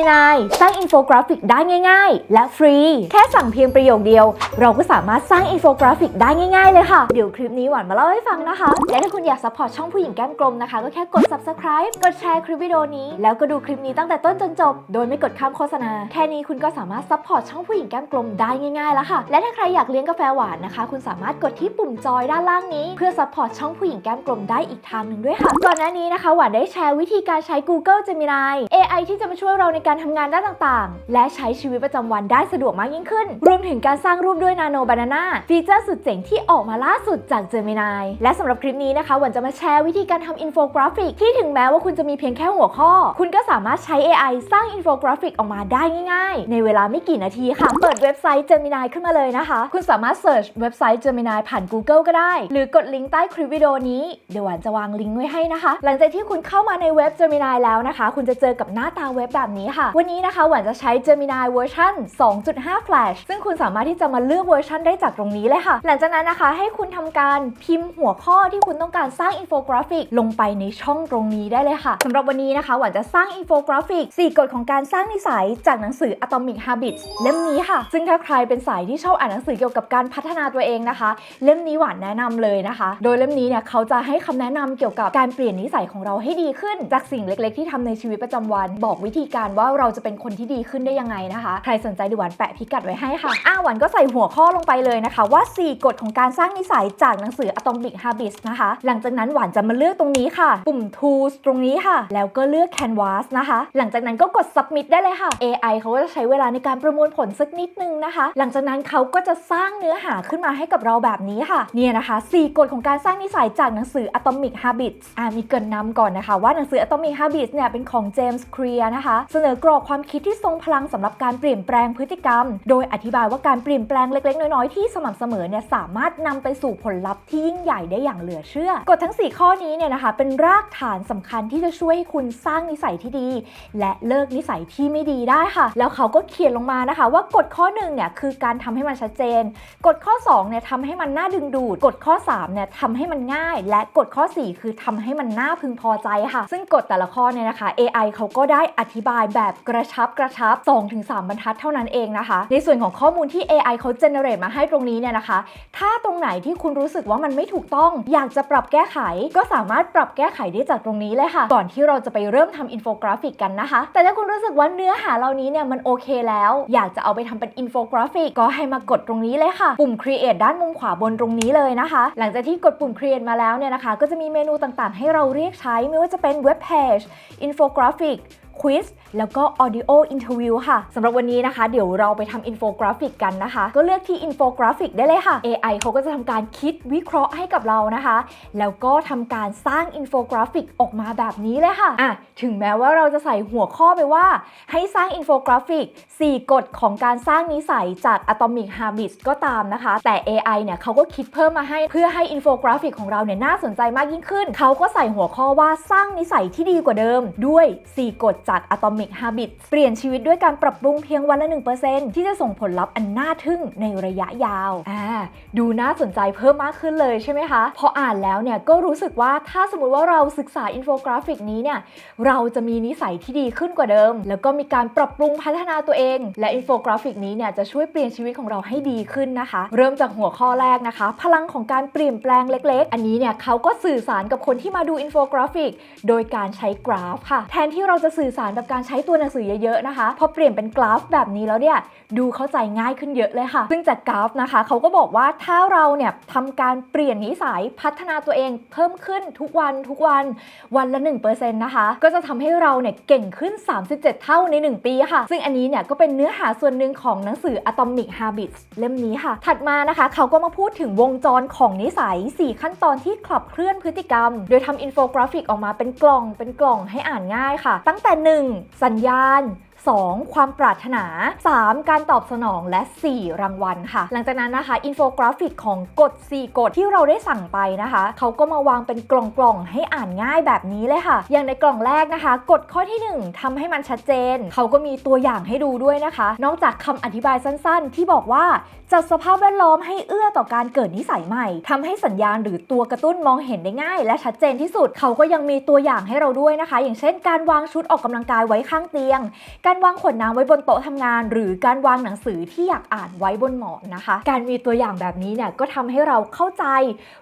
Gemini สร้างอินโฟกราฟิกได้ง่าย ๆ และฟรี แค่สั่งเพียงประโยคเดียว เราก็สามารถสร้างอินโฟกราฟิกได้ง่าย ๆ เลยค่ะ เดี๋ยวคลิปนี้หวานมาเล่าให้ฟังนะคะ และถ้าคุณอยากซัพพอร์ตช่องผู้หญิงแก้มกลมนะคะ ก็แค่กด subscribe กดแชร์คลิปวิดีโอนี้ แล้วก็ดูคลิปนี้ตั้งแต่ต้นจนจบ โดยไม่กดข้ามโฆษณา แค่นี้คุณก็สามารถซัพพอร์ตช่องผู้หญิงแก้มกลมได้ง่ายๆแล้วค่ะ และถ้าใครอยากเลี้ยงกาแฟหวานนะคะ คุณสามารถกดที่ปุ่มจอยด้านล่างนี้ เพื่อซัพพอร์ตช่องผู้หญิงแก้มกลมได้อีกทางหนึ่งด้วยค่ะ ก่อนหน้านี้นะคะหวานได้แชร์วิธีการใช้ Google Gemini AI ที่จะมาช่วยเราในการการทำงานด้านต่างๆ และใช้ชีวิตประจำวันได้สะดวกมากยิ่งขึ้น รวมถึงการสร้างรูปด้วย Nano Banana ฟีเจอร์สุดเจ๋งที่ออกมาล่าสุดจาก Gemini และสำหรับคลิปนี้นะคะหวันจะมาแชร์วิธีการทำอินโฟกราฟิกที่ถึงแม้ว่าคุณจะมีเพียงแค่หัวข้อ คุณก็สามารถใช้ AI สร้างอินโฟกราฟิกออกมาได้ง่ายๆ ในเวลาไม่กี่นาทีค่ะ เปิดเว็บไซต์ Gemini ขึ้นมาเลยนะคะ คุณสามารถเสิร์ชเว็บไซต์ Gemini ผ่าน Google ก็ได้ หรือกดลิงก์ใต้คลิปวิดีโอนี้ เดี๋ยวหวานจะวางลิงก์ไว้ให้นะคะ หลังจากที่คุณเข้ามาในเว็บ Gemini แล้วนะคะ คุณจะเจอกับหน้าตาเว็บแบบนี้ค่ะวันนี้นะคะหวานจะใช้ Gemini เวอร์ชัน2.5 Flash ซึ่งคุณสามารถที่จะมาเลือกเวอร์ชันได้จากตรงนี้เลยค่ะ หลังจากนั้นนะคะให้คุณทำการพิมพ์หัวข้อที่คุณต้องการสร้างอินโฟกราฟิกลงไปในช่องตรงนี้ได้เลยค่ะสำหรับวันนี้นะคะหวานจะสร้างอินโฟกราฟิก 4 กฎของการสร้างนิสัยจากหนังสือ Atomic Habits เล่มนี้ค่ะ ซึ่งถ้าใครเป็นสายที่ชอบอ่านหนังสือเกี่ยวกับการพัฒนาตัวเองนะคะ เล่มนี้หวานแนะนำเลยนะคะ โดยเล่มนี้เนี่ยเขาจะให้คำแนะนำเกี่ยวกับการเปลี่ยนนิสัยของเราให้ดีขึ้น จากสิ่งเล็ก ๆ ที่ทำในชีวิตประจำวัน บอกวิธีการว่าเราจะเป็นคนที่ดีขึ้นได้ยังไงนะคะ ใครสนใจเดี๋ยวหวานแปะพิกัดไว้ให้ค่ะอ้าหวานก็ใส่หัวข้อลงไปเลยนะคะ ว่า 4 กฎของการสร้างนิสัยจากหนังสือ Atomic Habits นะคะ หลังจากนั้นหวานจะมาเลือกตรงนี้ค่ะ ปุ่ม Tools ตรงนี้ค่ะ แล้วก็เลือก Canvas นะคะ หลังจากนั้นก็กด Submit ได้เลยค่ะ AI เขาก็จะใช้เวลาในการประมวลผลสักนิดนึงนะคะ หลังจากนั้นเขาก็จะสร้างเนื้อหาขึ้นมาให้กับเราแบบนี้ค่ะ เนี่ยนะคะ 4 กฎของการสร้างนิสัยจากหนังสือ Atomic Habits อ่ามีเกรินนำก่อนนะคะ ว่าหนังสือ Atomic Habits เนี่ยเป็นของ James Clear นะคะ เสนอกรอบความคิดที่ทรงพลังสำหรับการเปลี่ยนแปลงพฤติกรรม โดยอธิบายว่าการเปลี่ยนแปลงเล็กๆ น้อยๆ ที่สม่ำเสมอเนี่ยสามารถนำไปสู่ผลลัพธ์ที่ยิ่งใหญ่ได้อย่างเหลือเชื่อ กฎทั้ง 4 ข้อนี้เนี่ยนะคะเป็นรากฐานสำคัญที่จะช่วยให้คุณสร้างนิสัยที่ดี และเลิกนิสัยที่ไม่ดีได้ค่ะ แล้วเขาก็เขียนลงมานะคะ ว่ากฎข้อหนึ่งเนี่ยคือการทำให้มันชัดเจน กฎข้อ2เนี่ยทำให้มันน่าดึงดูด กฎข้อ3เนี่ยทำให้มันง่าย และกฎข้อ 4 คือทำให้มันน่าพึงพอใจค่ะ ซึ่งกฎแต่ละข้อเนี่ยนะคะ AI เขาก็ได้อธิบายแบบกระชับกระชับ2-3บรรทัดเท่านั้นเองนะคะ ในส่วนของข้อมูลที่ AI เขาเจเนเรตมาให้ตรงนี้เนี่ยนะคะ ถ้าตรงไหนที่คุณรู้สึกว่ามันไม่ถูกต้อง อยากจะปรับแก้ไข ก็สามารถปรับแก้ไขได้จากตรงนี้เลยค่ะ ก่อนที่เราจะไปเริ่มทำอินโฟกราฟิกกันนะคะ แต่ถ้าคุณรู้สึกว่าเนื้อหาเหล่านี้เนี่ยมันโอเคแล้ว อยากจะเอาไปทำเป็นอินโฟกราฟิกก็ให้มากดตรงนี้เลยค่ะ ปุ่ม create ด้านมุมขวาบนตรงนี้เลยนะคะ หลังจากที่กดปุ่ม create มาแล้วเนี่ยนะคะ ก็จะมีเมนูต่างๆ ให้เราเรียกใช้ไม่ว่าจะเป็นเว็บเพจอินโฟกราฟิก ควิสแล้วก็ Audio Interview ค่ะสำหรับวันนี้นะคะ เดี๋ยวเราไปทำอินโฟกราฟิกกันนะคะ ก็เลือกที่อินโฟกราฟิกได้เลยค่ะ AI เขาก็จะทำการคิดวิเคราะห์ให้กับเรานะคะ แล้วก็ทำการสร้างอินโฟกราฟิกออกมาแบบนี้เลยค่ะอะ ถึงแม้ว่าเราจะใส่หัวข้อไปว่า ให้สร้างอินโฟกราฟิก 4 กฎของการสร้างนิสัยจาก Atomic Habits ก็ตามนะคะ แต่ AI เนี่ยเขาก็คิดเพิ่มมาให้เพื่อให้อินโฟกราฟิกของเราเนี่ยน่าสนใจมากยิ่งขึ้น เขาก็ใส่หัวข้อว่าสร้างนิสัยที่ดีกว่าเดิมด้วย 4 กฎจาก Atomic Habits เปลี่ยนชีวิตด้วยการปรับปรุงเพียงวันละ 1%ที่จะส่งผลลัพธ์อันน่าทึ่งในระยะยาวอ่าดูน่าสนใจเพิ่มมากขึ้นเลยใช่ไหมคะ พออ่านแล้วเนี่ยก็รู้สึกว่าถ้าสมมติว่าเราศึกษาอินโฟกราฟิกนี้เนี่ยเราจะมีนิสัยที่ดีขึ้นกว่าเดิม แล้วก็มีการปรับปรุงพัฒนาตัวเอง และอินโฟกราฟิกนี้เนี่ยจะช่วยเปลี่ยนชีวิตของเราให้ดีขึ้นนะคะ เริ่มจากหัวข้อแรกนะคะ พลังของการเปลี่ยนแปลงเล็ก ๆ อันนี้เนี่ยเขาก็สื่อสารกับคนที่มาดูอินโฟกราฟิกโดยการใช้กราฟค่ะ แทนที่เราจะสื่อสารแบบการใช้ตัวหนังสือเยอะๆนะคะ พอเปลี่ยนเป็นกราฟแบบนี้แล้วเนี่ยดูเข้าใจง่ายขึ้นเยอะเลยค่ะ ซึ่งจากกราฟนะคะเขาก็บอกว่าถ้าเราเนี่ยทำการเปลี่ยนนิสัยพัฒนาตัวเองเพิ่มขึ้นทุกวันทุกวันวันละ 1%นะคะ ก็จะทำให้เราเนี่ยเก่งขึ้น 37 เท่าใน 1 ปีค่ะ ซึ่งอันนี้เนี่ยก็เป็นเนื้อหาส่วนหนึ่งของหนังสือ Atomic Habits เล่มนี้ค่ะ ถัดมานะคะเขาก็มาพูดถึงวงจรของนิสัย 4 ขั้นตอนที่ขับเคลื่อนพฤติกรรม โดยทำอินโฟกราฟิกออกมาเป็นกล่องเป็นกล่องให้อ่านง่ายค่ะ ตั้งแต่1 สัญญาณ 2. ความปรารถนา 3. การตอบสนองและ 4 รางวัลค่ะ หลังจากนั้นนะคะ อินโฟกราฟิกของกฎ 4 กฎที่เราได้สั่งไปนะคะ เขาก็มาวางเป็นกล่องๆ ให้อ่านง่ายแบบนี้เลยค่ะ อย่างในกล่องแรกนะคะ กฎข้อที่ 1ทำให้มันชัดเจน เขาก็มีตัวอย่างให้ดูด้วยนะคะ นอกจากคำอธิบายสั้นๆ ที่บอกว่าจัดสภาพแวดล้อมให้เอื้อต่อการเกิดนิสัยใหม่ทำให้สัญญาณหรือตัวกระตุ้นมองเห็นได้ง่าย และชัดเจนที่สุด เขาก็ยังมีตัวอย่างให้เราด้วยนะคะ อย่างเช่น การวางชุดออกกำลังกายไว้ข้างเตียงการการวางขวดน้ำไว้บนโต๊ะทำงาน หรือการวางหนังสือที่อยากอ่านไว้บนหมอนนะคะ การมีตัวอย่างแบบนี้เนี่ยก็ทำให้เราเข้าใจ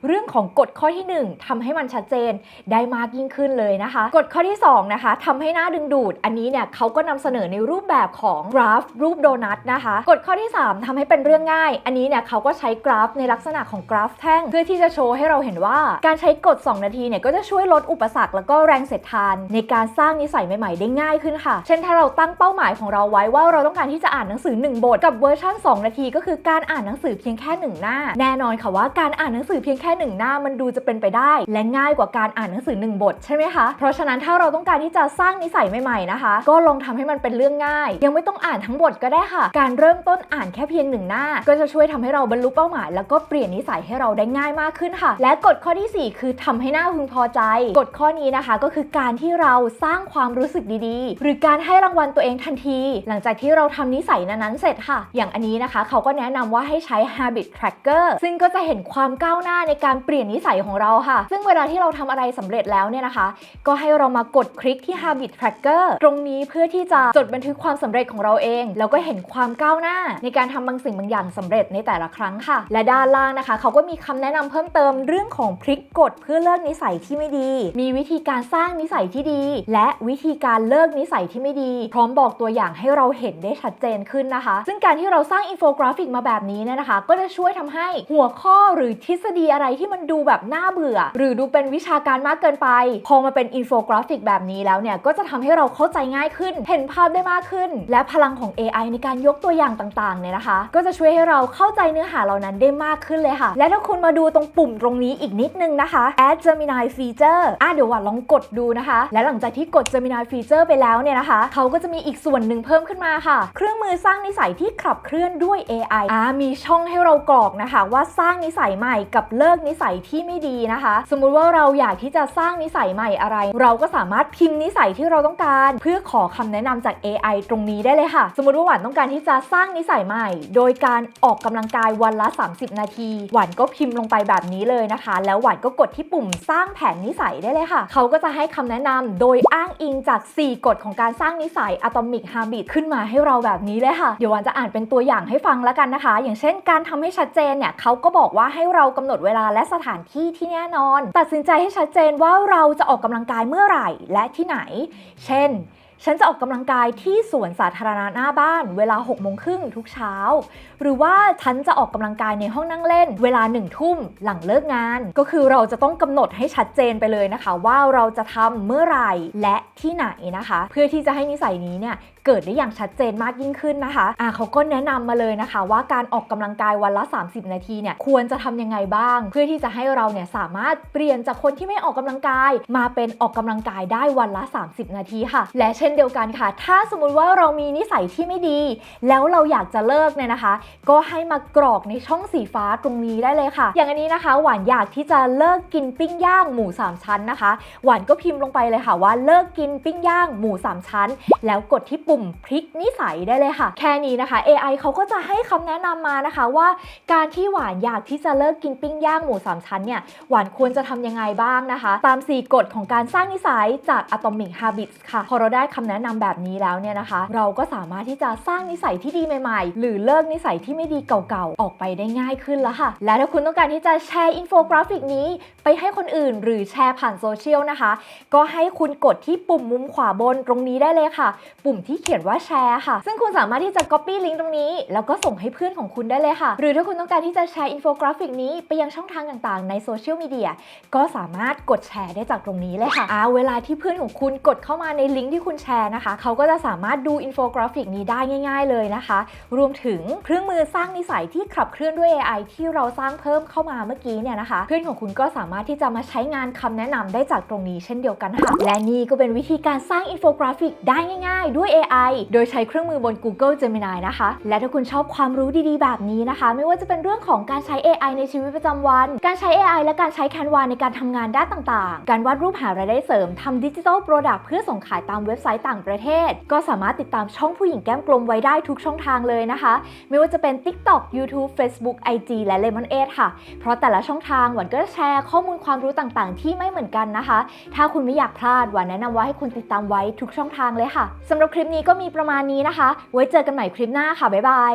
เรื่องของกฎข้อที่หนึ่งทำให้มันชัดเจนได้มากยิ่งขึ้นเลยนะคะ กฎข้อที่สองนะคะทำให้หน้าดึงดูด อันนี้เนี่ยเขาก็นำเสนอในรูปแบบของกราฟรูปโดนัทนะคะ กฎข้อที่ 3ทำให้เป็นเรื่องง่าย อันนี้เนี่ยเขาก็ใช้กราฟในลักษณะของกราฟแท่ง เพื่อที่จะโชว์ให้เราเห็นว่า การใช้กฎ 2 นาทีเนี่ยก็จะช่วยลดอุปสรรค แล้วก็แรงเสียดทาน ในการสร้างนิสัยใหม่ๆ ได้ง่ายขึ้นค่ะ เช่นถ้าเราตั้งเป้าหมายของเราไว้ว่าเราต้องการที่จะอ่านหนังสือ 1 บทกับเวอร์ชัน2 นาที ก็คือการอ่านหนังสือเพียงแค่หนึ่งหน้า แน่นอนค่ะว่าการอ่านหนังสือเพียงแค่หนึ่งหน้ามันดูจะเป็นไปได้ และง่ายกว่าการอ่านหนังสือ 1 บทใช่ไหมคะ เพราะฉะนั้นถ้าเราต้องการที่จะสร้างนิสัยใหม่ๆนะคะ ก็ลองทำให้มันเป็นเรื่องง่าย ยังไม่ต้องอ่านทั้งบทก็ได้ค่ะ การเริ่มต้นอ่านแค่เพียงหนึ่งหน้า ก็จะช่วยทำให้เราบรรลุเป้าหมาย แล้วก็เปลี่ยนนิสัยให้เราได้ง่ายมากขึ้นค่ะ และกฎข้อที่ 4 คือทำให้หน้าพึงพอใจ กฎข้อนี้นะคะ ก็คือการที่เราสร้างความรู้สึกดีๆ หรือการให้รางวัลตัวเองทันที หลังจากที่เราทำนิสัยนั้นๆเสร็จค่ะ อย่างอันนี้นะคะเขาก็แนะนำว่าให้ใช้ habit tracker ซึ่งก็จะเห็นความก้าวหน้าในการเปลี่ยนนิสัยของเราค่ะ ซึ่งเวลาที่เราทำอะไรสำเร็จแล้วเนี่ยนะคะ ก็ให้เรามากดคลิกที่ habit tracker ตรงนี้เพื่อที่จะจดบันทึกความสำเร็จของเราเอง แล้วก็เห็นความก้าวหน้า ในการทำบางสิ่งบางอย่างสำเร็จในแต่ละครั้งค่ะ และด้านล่างนะคะ เขาก็มีคำแนะนำเพิ่มเติมเรื่องของพลิกกฎเพื่อเลิกนิสัยที่ไม่ดี มีวิธีการสร้างนิสัยที่ดี และวิธีการเลิกนิสัยที่ไม่ดี พร้อมบอกตัวอย่างให้เราเห็นได้ชัดเจนขึ้นนะคะ ซึ่งการที่เราสร้างอินโฟกราฟิกมาแบบนี้เนี่ยนะคะ ก็จะช่วยทำให้หัวข้อหรือทฤษฎีอะไรที่มันดูแบบน่าเบื่อ หรือดูเป็นวิชาการมากเกินไป พอมาเป็นอินโฟกราฟิกแบบนี้แล้วเนี่ยก็จะทำให้เราเข้าใจง่ายขึ้น เห็นภาพได้มากขึ้น และพลังของ AI ในการยกตัวอย่างต่างๆเนี่ยนะคะ ก็จะช่วยให้เราเข้าใจเนื้อหาเหล่านั้นได้มากขึ้นเลยค่ะ และถ้าคุณมาดูตรงปุ่มตรงนี้อีกนิดนึงนะคะ Add Gemini Feature อะเดี๋ยวหวาลองกดดูนะคะ และหลังจากที่กด Gemini Feature ไปแล้วเนี่ยนะคะ เขาก็จะมีอีกส่วนหนึ่งเพิ่มขึ้นมาค่ะ เครื่องมือสร้างนิสัยที่ขับเคลื่อนด้วย AI อ่ามีช่องให้เรากรอกนะคะ ว่าสร้างนิสัยใหม่กับเลิกนิสัยที่ไม่ดีนะคะ สมมุติว่าเราอยากที่จะสร้างนิสัยใหม่อะไร เราก็สามารถพิมพ์นิสัยที่เราต้องการ เพื่อขอคำแนะนำจาก AI ตรงนี้ได้เลยค่ะ สมมติว่าหวานต้องการที่จะสร้างนิสัยใหม่ โดยการออกกำลังกายวันละ 30 นาที หวานก็พิมพ์ลงไปแบบนี้เลยนะคะ แล้วหวานก็กดที่ปุ่มสร้างแผนนิสัยได้เลยค่ะ เขาก็จะให้คำแนะนำโดยอ้างอิงจาก 4 กฎของการสร้างนิสัย Atomic Habit ขึ้นมาให้เราแบบนี้เลยค่ะ เดี๋ยววันจะอ่านเป็นตัวอย่างให้ฟังแล้วกันนะคะ อย่างเช่นการทำให้ชัดเจนเนี่ยเขาก็บอกว่าให้เรากำหนดเวลาและสถานที่ที่แน่นอน ตัดสินใจให้ชัดเจนว่าเราจะออกกำลังกายเมื่อไหร่และที่ไหน เช่น ฉันจะออกกำลังกายที่สวนสาธารณะหน้าบ้าน เวลา6โมงครึ่งทุกเช้า หรือว่าฉันจะออกกำลังกายในห้องนั่งเล่น เวลา1ทุ่มหลังเลิกงาน ก็คือเราจะต้องกำหนดให้ชัดเจนไปเลยนะคะ ว่าเราจะทำเมื่อไหร่และที่ไหนนะคะ เพื่อที่จะให้นิสัยนี้เนี่ย เกิดได้อย่างชัดเจนมากยิ่งขึ้นนะคะอ่าเขาก็แนะนำมาเลยนะคะ ว่าการออกกำลังกายวันละ 30 นาทีเนี่ยควรจะทำยังไงบ้าง เพื่อที่จะให้เราเนี่ยสามารถเปลี่ยนจากคนที่ไม่ออกกำลังกาย มาเป็นออกกำลังกายได้วันละ 30 นาทีค่ะ และเช่นเดียวกันค่ะ ถ้าสมมุติว่าเรามีนิสัยที่ไม่ดี แล้วเราอยากจะเลิกเนี่ยนะคะ ก็ให้มากรอกในช่องสีฟ้าตรงนี้ได้เลยค่ะ อย่างอันนี้นะคะ หวานอยากที่จะเลิกกินปิ้งย่างหมูสามชั้นนะคะ หวานก็พิมพ์ลงไปเลยค่ะว่าเลิกกินปิ้งย่างหมูสามชั้น แล้วกดที่ปุ่มพลิกนิสัยได้เลยค่ะ แค่นี้นะคะ AI เขาก็จะให้คำแนะนำมานะคะว่า การที่หวานอยากที่จะเลิกกินปิ้งย่างหมูสามชั้นเนี่ยหวานควรจะทำยังไงบ้างนะคะ ตาม 4 กฎของการสร้างนิสัยจาก Atomic Habits ค่ะ พอเราได้คำแนะนำแบบนี้แล้วเนี่ยนะคะ เราก็สามารถที่จะสร้างนิสัยที่ดีใหม่ๆ หรือเลิกนิสัยที่ไม่ดีเก่าๆออกไปได้ง่ายขึ้นแล้วค่ะ และถ้าคุณต้องการที่จะแชร์อินโฟกราฟิกนี้ ไปให้คนอื่นหรือแชร์ผ่านโซเชียลนะคะ ก็ให้คุณกดที่ปุ่มมุมขวาบนตรงนี้ได้เลยค่ะ ปุ่มที่เขียนว่าแชร์ค่ะ ซึ่งคุณสามารถที่จะ copy ลิงก์ตรงนี้ แล้วก็ส่งให้เพื่อนของคุณได้เลยค่ะ หรือถ้าคุณต้องการที่จะแชร์อินโฟกราฟิกนี้ไปยังช่องทางต่างๆ ในโซเชียลมีเดียก็สามารถกดแชร์ได้จากตรงนี้เลยค่ะอาเวลาที่เพื่อนของคุณกดเข้ามาในลิงก์ที่คุณแชร์นะคะเขาก็จะสามารถดูอินโฟกราฟิกนี้ได้ง่าย ๆ เลยนะคะ รวมถึงเครื่องมือสร้างนิสัยที่ขับเคลื่อนด้วย AI ที่เราสร้างเพิ่มเข้ามาเมื่อกี้เนี่ยนะคะ เพื่อนของคุณก็สามารถที่จะมาใช้งานคำแนะนำได้จากตรงนี้เช่นเดียวกันค่ะ และนี่ก็เป็นวิธีการสร้างอินโฟกราฟิกได้ง่าย ๆ ด้วย AI โดยใช้เครื่องมือบน Google Gemini นะคะ และถ้าคุณชอบความรู้ดีๆ แบบนี้นะคะ ไม่ว่าจะเป็นเรื่องของการใช้ AI ในชีวิตประจำวัน การใช้ AI และการใช้ Canva ในการทำงานด้านต่างๆ การวาดรูปหารายได้เสริมทำดิจิทัลโปรดักต์เพื่อส่งขายตามเว็บไซต์ต่างประเทศ ก็สามารถติดตามช่องผู้หญิงแก้มกลมไว้ได้ทุกช่องทางเลยนะคะ ไม่ว่าจะเป็น TikTok YouTube Facebook IG และ Lemon 8ค่ะ เพราะแต่ละช่องทางหวันก็จะแชร์ข้อมูลมูลความรู้ต่างๆ ที่ไม่เหมือนกันนะคะ ถ้าคุณไม่อยากพลาดหวานแนะนำว่าให้คุณติดตามไว้ทุกช่องทางเลยค่ะสำหรับคลิปนี้ก็มีประมาณนี้นะคะ ไว้เจอกันใหม่คลิปหน้าค่ะบ๊ายบาย